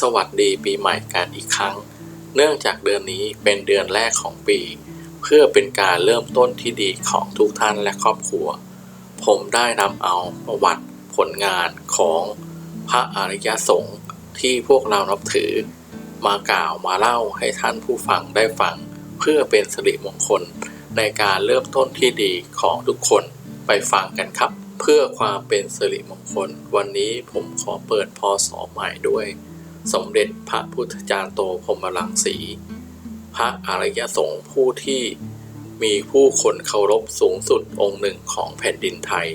สวัสดีปีใหม่กันอีกครั้ง เนื่องจากเดือนนี้เป็นเดือนแรกของปี เพื่อเป็นการเริ่มต้นที่ดีของทุกท่านและครอบครัว ผมได้นำเอาประวัติผลงานของพระอริยสงฆ์ที่พวกเรานับถือ มากล่าวมาเล่าให้ท่านผู้ฟังได้ฟัง เพื่อเป็นสิริมงคลในการเริ่มต้นที่ดีของทุกคนไปฟังกันครับ เพื่อความเป็นสิริมงคล วันนี้ผมขอเปิดพศใหม่ด้วย สมเด็จพระพุทธจารย์โตพรมรังสี พระอริยสงฆ์ผู้ที่มีผู้คนเคารพสูงสุดองค์หนึ่งของแผ่นดินไทย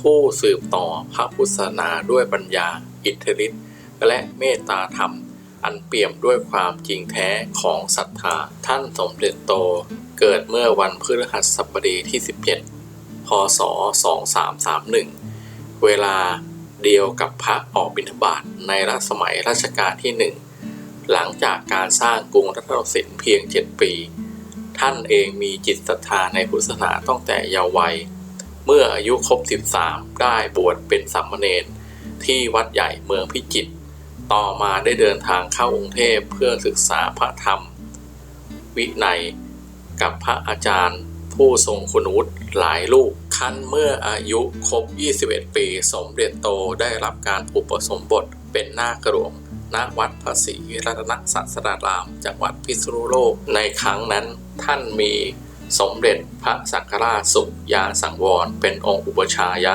ผู้สืบต่อพระพุทธศาสนาด้วยปัญญาอิทธิฤทธิ์และเมตตาธรรม อันเปี่ยมด้วยความจริงแท้ของศรัทธาท่านสมเด็จโตเกิดเมื่อวันพฤหัสบดีที่ 17 พศ 2331 เวลา เดียวกับพระออกบิณฑบาตในรัชสมัยรัชกาลที่หนึ่งหลังจากการสร้างกรุงรัตนสินเพียง 7 ปี ท่านเองมีจิตศรัทธาในพุทธศาสนาตั้งแต่เยาว์วัย เมื่ออายุครบ 13 ได้บวชเป็นสามมเณรที่วัดใหญ่เมืองพิจิตรต่อมาได้เดินทางเข้ากรุงเทพเพื่อศึกษาพระธรรม วินัยกับพระอาจารย์ผู้ทรงคุณวุฒิหลายลูก คันเมื่ออายุครบ 21 ปี สมเด็จโตได้รับการอุปสมบทเป็นนาคหลวงณวัดภาษีรัตนศาสดาราม จังหวัดพิษณุโลก ในครั้งนั้นท่านมีสมเด็จพระสังฆราชสุยาสังวร เป็นองค์อุปชายะ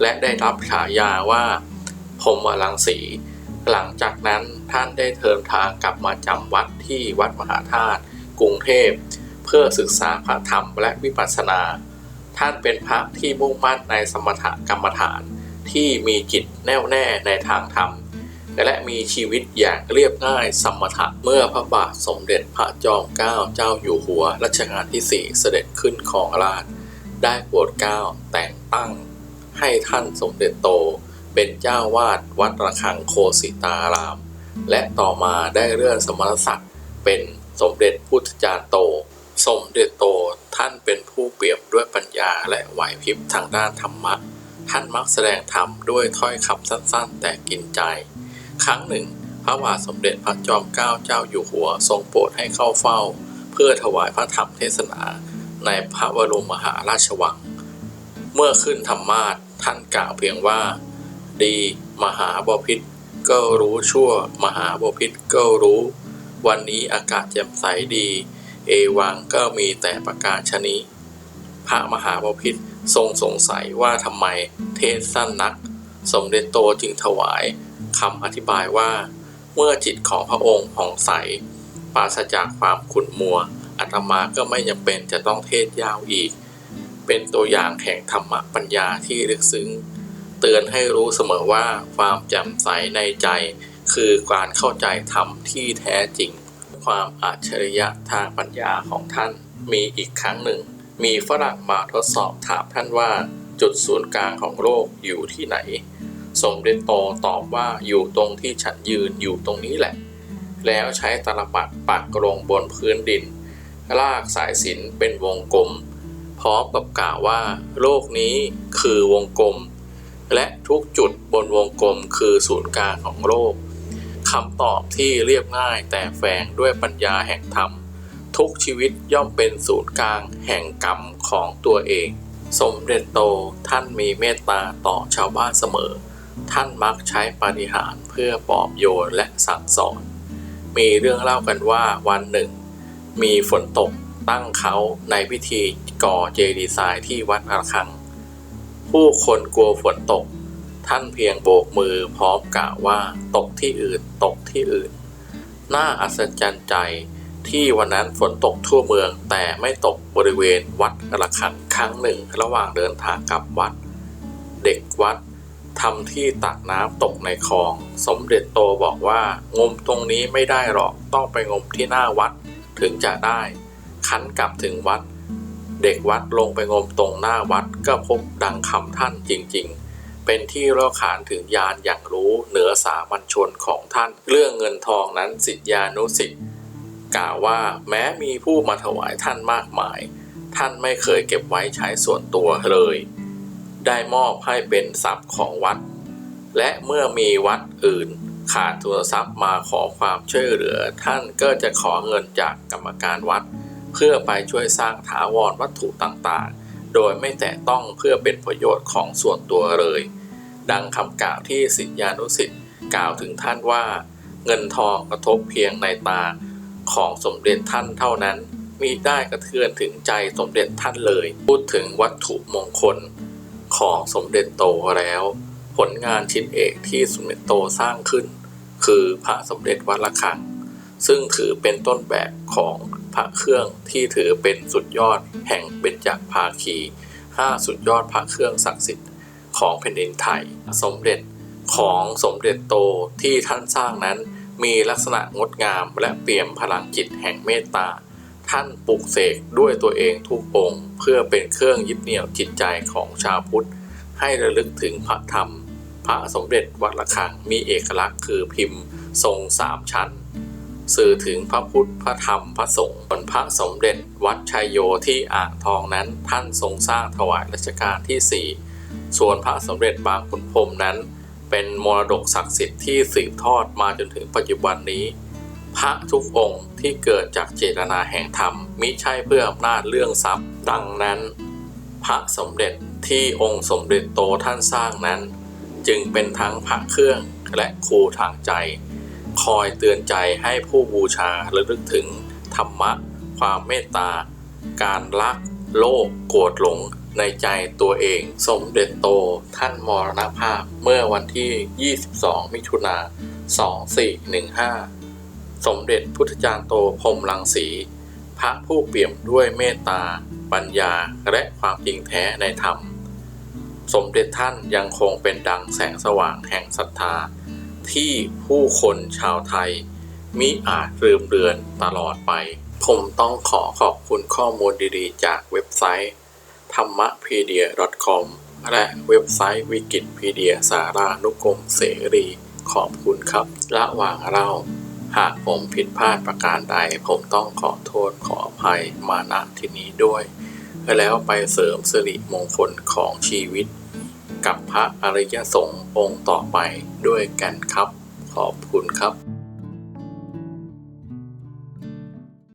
และได้รับฉายาว่าพรหมรังสี หลังจากนั้นท่านได้เดินทางกลับมาจำวัดที่วัดมหาธาตุกรุงเทพ เพื่อศึกษาพระธรรมและวิปัสสนา ท่านเป็นพระที่มุ่งมั่นในสมถกรรมฐาน ที่มีจิตแน่วแน่ในทางธรรม และมีชีวิตอย่างเรียบง่ายสมถะเมื่อพระบาทสมเด็จพระจอมเกล้าเจ้าอยู่หัวรัชกาลที่ 4 เสด็จขึ้นครองราชได้โปรดเกล้าแต่งตั้ง ให้ท่านสมเด็จโตเป็นเจ้าวาดวัดระฆังโคสิตาราม และต่อมาได้เลื่อนสมณศักดิ์เป็นสมเด็จพุทธจารย์โต สมเด็จโตท่านเป็นผู้เปี่ยมด้วยปัญญาและไหวพริบทางด้านธรรมะ ท่านมักแสดงธรรมด้วยถ้อยคำสั้นๆ แต่กินใจ ครั้งหนึ่ง พระบาทสมเด็จพระจอมเกล้าเจ้าอยู่หัวทรงโปรดให้เข้าเฝ้า เพื่อถวายพระธรรมเทศนา ในพระบรมมหาราชวัง เมื่อขึ้นธรรมาสน์ท่านกล่าวเพียงว่า ดีมหาบพิตรก็รู้ชั่ว มหาบพิตรก็รู้ วันนี้อากาศแจ่มใสดี เอวังก็มีแต่ประกาศชนี้ พระมหาบพิตรทรงสงสัยว่าทำไมเทศสั้นนัก สมเด็จโตจึงถวายคำอธิบายว่า เมื่อจิตของพระองค์ผ่องใสปราศจากความขุ่นมัวอาตมาก็ไม่จำเป็นจะต้องเทศยาวอีก เป็นตัวอย่างแห่งธรรมปัญญาที่ลึกซึ้ง เตือนให้รู้เสมอว่าความแจ่มใสในใจ คือการเข้าใจธรรมที่แท้จริง ความอัจฉริยะทางปัญญาของท่าน มีอีกครั้งหนึ่ง มีฝรั่งมาทดสอบถามท่านว่าจุดศูนย์กลางของโลกอยู่ที่ไหน สมเด็จโตตอบว่าอยู่ตรงที่ฉันยืนอยู่ตรงนี้แหละ แล้วใช้ตลปัดปักลงบนพื้นดิน ลากสายสินเป็นวงกลม พร้อมกับกล่าวว่า โลกนี้คือวงกลม และทุกจุดบนวงกลมคือศูนย์กลางของโลก คำตอบที่เรียบง่ายแต่แฝงด้วยปัญญาแห่งธรรม ทุกชีวิตย่อมเป็นศูนย์กลางแห่งกรรมของตัวเอง สมเด็จโตท่านมีเมตตาต่อชาวบ้านเสมอ ท่านมักใช้ปาฏิหาริย์เพื่อปลอบโยนและสั่งสอน มีเรื่องเล่ากันว่าวันหนึ่ง มีฝนตกตั้งเขาในพิธีก่อเจดีย์ทรายที่วัดระฆัง ผู้คนกลัวฝนตก ท่านเพียงโบกมือพร้อมกล่าวว่า ตกที่อื่นตกที่อื่น น่าอัศจรรย์ใจที่วันนั้นฝนตกทั่วเมืองแต่ไม่ตกบริเวณวัดระฆังครั้งหนึ่งระหว่างเดินทางกลับวัด เด็กวัดทำที่ตักน้ำตกในคลอง สมเด็จโตบอกว่างมตรงนี้ไม่ได้หรอกต้องไปงมที่หน้าวัดถึงจะได้คันกลับถึงวัด เด็กวัดลงไปงมตรงหน้าวัดก็พบดังคำท่านจริง ๆ เป็นที่เล่าขานถึงญาณอย่างรู้เหนือสามัญชนของท่าน เรื่องเงินทองนั้นสิทธิานุสิทธิ์กล่าวว่าแม้มีผู้มาถวายท่านมากมาย ท่านไม่เคยเก็บไว้ใช้ส่วนตัวเลย ได้มอบให้เป็นทรัพย์ของวัด และเมื่อมีวัดอื่น ขาดทุนทรัพย์มาขอความช่วยเหลือ ท่านก็จะขอเงินจากกรรมการวัด เพื่อไปช่วยสร้างถาวรวัตถุต่างๆ โดยไม่แตะต้องเพื่อเป็นประโยชน์ของส่วนตัวเลย ดังคำกล่าวที่สิทธิานุสิทธิ์กล่าวถึงท่านว่า เงินทองกระทบเพียงในตาของสมเด็จท่านเท่านั้นมีได้กระเทือนถึงใจสมเด็จท่านเลย พูดถึงวัตถุมงคลของสมเด็จโตแล้ว ผลงานชิ้นเอกที่สมเด็จโตสร้างขึ้น คือพระสมเด็จวัดระฆัง ซึ่งถือเป็นต้นแบบของ พระเครื่องที่ถือเป็นสุดยอดแห่งเบญจภาคีห้าสุดยอดพระเครื่องศักดิ์สิทธิ์ของแผ่นดินไทย สมเด็จของสมเด็จโตที่ท่านสร้างนั้น มีลักษณะงดงามและเปี่ยมพลังจิตแห่งเมตตา ท่านปลุกเสกด้วยตัวเองทุกองค์ เพื่อเป็นเครื่องยึดเหนี่ยวจิตใจของชาวพุทธ ให้ระลึกถึงพระธรรม พระสมเด็จวัดระฆังมีเอกลักษณ์คือพิมพ์ทรงสามชั้น สื่อถึงพระพุทธ พระธรรม พระสงฆ์ส่วนพระสมเด็จวัดชัยโยที่อ่างทองนั้นท่านทรงสร้างถวายรัชกาลที่ 4 ส่วนพระสมเด็จบางขุนพรมนั้น เป็นมรดกศักดิ์สิทธิ์ที่สืบทอดมาจนถึงปัจจุบันนี้ พระทุกองค์ที่เกิดจากเจตนาแห่งธรรมมิใช่เพื่ออำนาจเรื่องทรัพย์ ดังนั้น พระสมเด็จที่องค์สมเด็จโตท่านสร้างนั้น จึงเป็นทั้งพระเครื่องและครูทางใจ คอยเตือนใจให้ผู้บูชาระลึกถึงธรรมะ ความเมตตา การรัก โลภโกรธหลงในใจตัวเองสมเด็จโตท่านมรณภาพเมื่อวันที่ 22 มิถุนา 2415 สมเด็จพุทธจารย์โตพรมรังสี พระผู้เปี่ยมด้วยเมตตา ปัญญาและความจริงแท้ในธรรม สมเด็จท่านยังคงเป็นดังแสงสว่างแห่งศรัทธา ที่ผู้คนชาวไทย มิอาจลืมเลือนตลอดไป ผมต้องขอขอบคุณข้อมูลดีๆ จากเว็บไซต์ ธรรมะ pedia com และเว็บไซต์วิกิพีเดียสารานุกรมเสรีขอบคุณครับระหว่างเรา หากผมผิดพลาดประการใด ผมต้องขอโทษขออภัยมาณที่นี้ด้วย แล้วไปเสริมสิริมงคลของชีวิต กับพระอริยสงฆ์องค์ต่อไปด้วยกันครับ ขอบคุณครับ